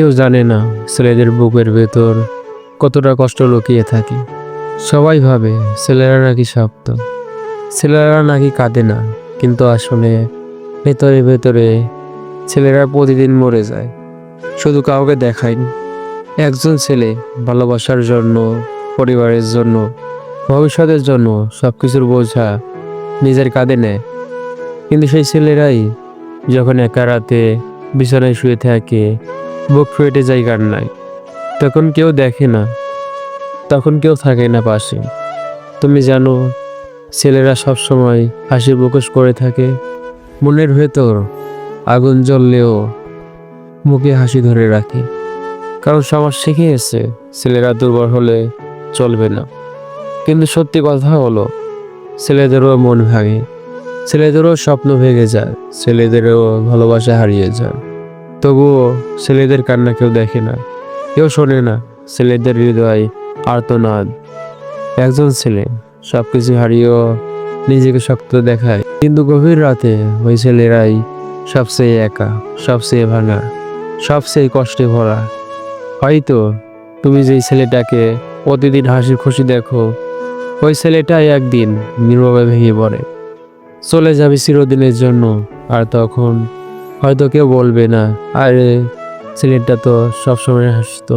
কেউ জানে না ছেলেদের বুকের ভেতর কতটা কষ্ট লুকিয়ে থাকে। সবাই ভাবে ছেলেরা নাকি শক্ত। ছেলেরা নাকি কাঁদে না, কিন্তু আসলে ভেতরে ভেতরে ছেলেরা প্রতিদিন মরে যায়। শুধু কাউকে দেখায়নি। একজন ছেলে ভালোবাসার জন্য, পরিবারের জন্য, ভবিষ্যতের জন্য সব কিছুর বোঝা নিজের কাঁধে নেয়। কিন্তু সেই ছেলেরাই যখন একা রাতে বিছানায় শুয়ে থাকে বুক ফেটে যায় কান্নায়। তখন কেউ দেখে না, তখন কেউ থাকে না পাশে। তুমি জানো, ছেলেরা সবসময় হাসি মুখোশ করে থাকে। মনের ভেতর আগুন জ্বললেও মুখে হাসি ধরে রাখে। কারণ সমাজ শিখিয়েছে ছেলেরা দুর্বল হলে চলবে না। কিন্তু সত্যি কথা হলো, ছেলেদেরও মন ভাঙে। ছেলেদেরও স্বপ্ন ভেঙে যায়, ছেলেদেরও ভালোবাসা হারিয়ে যায়। তবুও ছেলেদের কান্না কেউ দেখে না। কেউ শোনে না, ছেলেদের হৃদয় আর্তনাদ। একজন ছেলে সব কিছু হারিয়েও নিজেকে শক্ত দেখায়, কিন্তু গভীর রাতে ওই ছেলেরাই সবচেয়ে একা, সবচেয়ে ভাঙা, সবচেয়ে কষ্টে ভরা। হয়তো তুমি যেই ছেলেটাকে প্রতিদিন হাসি খুশি দেখো, ওই ছেলেটাই একদিন নীরবে ভেঙে পড়ে। চলে যাবে চিরদিনের জন্য, আর তখন হয়তো কেউ বলবে না। আরে ছেলেটা তো সবসময় হাসতো।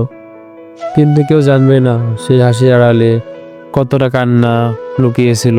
কিন্তু কেউ জানবে না, সেই হাসি আড়ালে কতটা কান্না লুকিয়েছিল।